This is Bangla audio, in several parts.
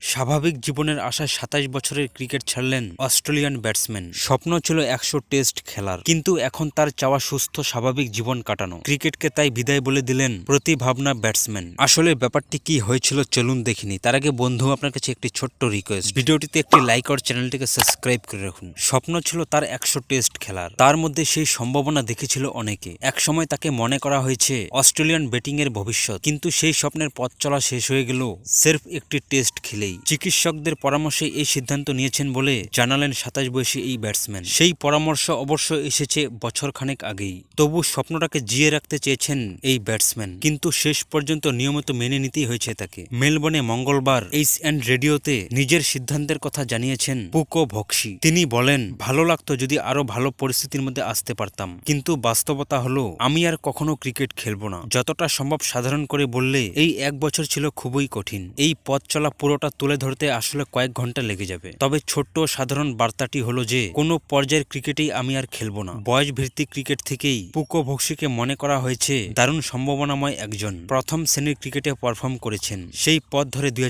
স্বাভাবিক জীবনের আশায় সাতাশ বছরের ক্রিকেট ছাড়লেন অস্ট্রেলিয়ান ব্যাটসম্যান। স্বপ্ন ছিল একশো টেস্ট খেলার, কিন্তু এখন তার চাওয়া সুস্থ, স্বাভাবিক জীবন কাটানো। ক্রিকেটকে তাই বিদায় বলে দিলেন প্রতিভাবনা ব্যাটসম্যান। আসলে ব্যাপারটি কি হয়েছিল চলুন দেখিনি, তার আগে বন্ধু আপনার কাছে একটি ছোট্ট রিকোয়েস্ট ভিডিওটিতে একটি লাইক আর চ্যানেলটিকে সাবস্ক্রাইব করে রাখুন। স্বপ্ন ছিল তার একশো টেস্ট খেলার, তার মধ্যে সেই সম্ভাবনা দেখেছিল অনেকে। একসময় তাকে মনে করা হয়েছে, অস্ট্রেলিয়ান ব্যাটিং এর ভবিষ্যৎ, কিন্তু সেই স্বপ্নের পথ চলা শেষ হয়ে গেল। সির্ফ একটি টেস্ট খেলেই চিকিৎসকদের পরামর্শে এই সিদ্ধান্ত নিয়েছেন বলে জানালেন সাতাশ বয়সী এই ব্যাটসম্যান। সেই পরামর্শ অবশ্য এসেছে বছর খানেক আগেই। তবু স্বপ্নটাকে জিয়ে রাখতে চেয়েছেন এই ব্যাটসম্যান। কিন্তু শেষ পর্যন্ত নিয়মিত মেনে নিতেই হয়েছে তাকে। মেলবোর্নে মঙ্গলবার এইচ অ্যান্ড রেডিওতে নিজের সিদ্ধান্তের কথা জানিয়েছেন পুকো ভক্সি। তিনি বলেন, ভালো লাগতো যদি আরও ভালো পরিস্থিতির মধ্যে আসতে পারতাম। কিন্তু বাস্তবতা হলো, আমি আর কখনো ক্রিকেট খেলব না। যতটা সম্ভব সাধারণ করে বললে, এই এক বছর ছিল খুবই কঠিন। এই পথ চলা পুরোটা তুলে ধরতে আসলে কয়েক ঘণ্টা লেগে যাবে। তবে ছোট্ট সাধারণ বার্তাটি হলো যে, কোনো পর্যায়ের ক্রিকেটেই আমি আর খেলব না। বয়স ভিত্তিক ক্রিকেট থেকেই পুকো ভক্সিকে মনে করা হয়েছে, দারুণ সম্ভাবনাময় একজন প্রথম শ্রেণির ক্রিকেটে পারফর্ম করেছেন। সেই পথ ধরে দুই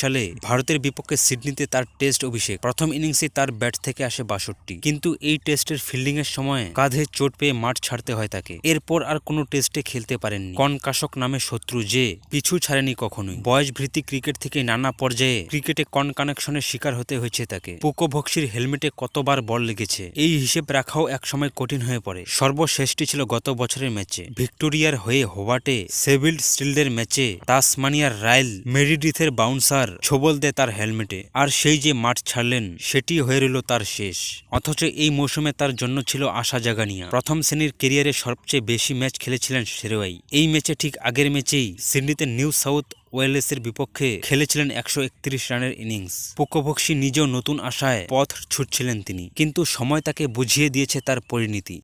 সালে ভারতের বিপক্ষে সিডনিতে তার টেস্ট অভিষেক, প্রথম ইনিংসে তার ব্যাট থেকে আসে বাষট্টি। কিন্তু এই টেস্টের ফিল্ডিং এর সময় কাঁধে চোট পেয়ে মাঠ ছাড়তে হয় তাকে। এরপর আর কোনো টেস্টে খেলতে পারেননি। কনকাশক নামে শত্রু যে, পিছু ছাড়েনি কখনোই। বয়স ভিত্তিক ক্রিকেট থেকে নানা পর্যায়ে ক্রিকেটে কন কানেকশনের শিকার হতে হয়েছে তাকে। পুকো ভক্সির হেলমেটে কতবার বল লেগেছে? এই হিসেব রাখাও একসময় কঠিন হয়ে পড়ে। সর্বশেষটি ছিল গত বছরের ম্যাচে। ভিক্টোরিয়ার হয়ে হোবাটে সেভিল্ড স্টিলদের ম্যাচে তাসমানিয়ার রায়েল মেরিডিথের বাউন্সার ছোবল দেয় তার হেলমেটে। আর সেই যে মাঠ ছাড়লেন, সেটি হয়ে রইল তার শেষ। অথচ এই মৌসুমে তার জন্য ছিল আশা জাগানিয়া। প্রথম শ্রেণির কেরিয়ারে সবচেয়ে বেশি ম্যাচ খেলেছিলেন সেরোয়াই এই ম্যাচে ঠিক আগের ম্যাচেই সিডনিতে নিউ সাউথ ওয়েলেসের বিপক্ষে খেলেছিলেন একশো একত্রিশ রানের ইনিংস। পোকভক্সি নিজেও নতুন আশায় পথ ছুটছিলেন তিনি, কিন্তু সময় তাকে বুঝিয়ে দিয়েছে তার পরিণতি।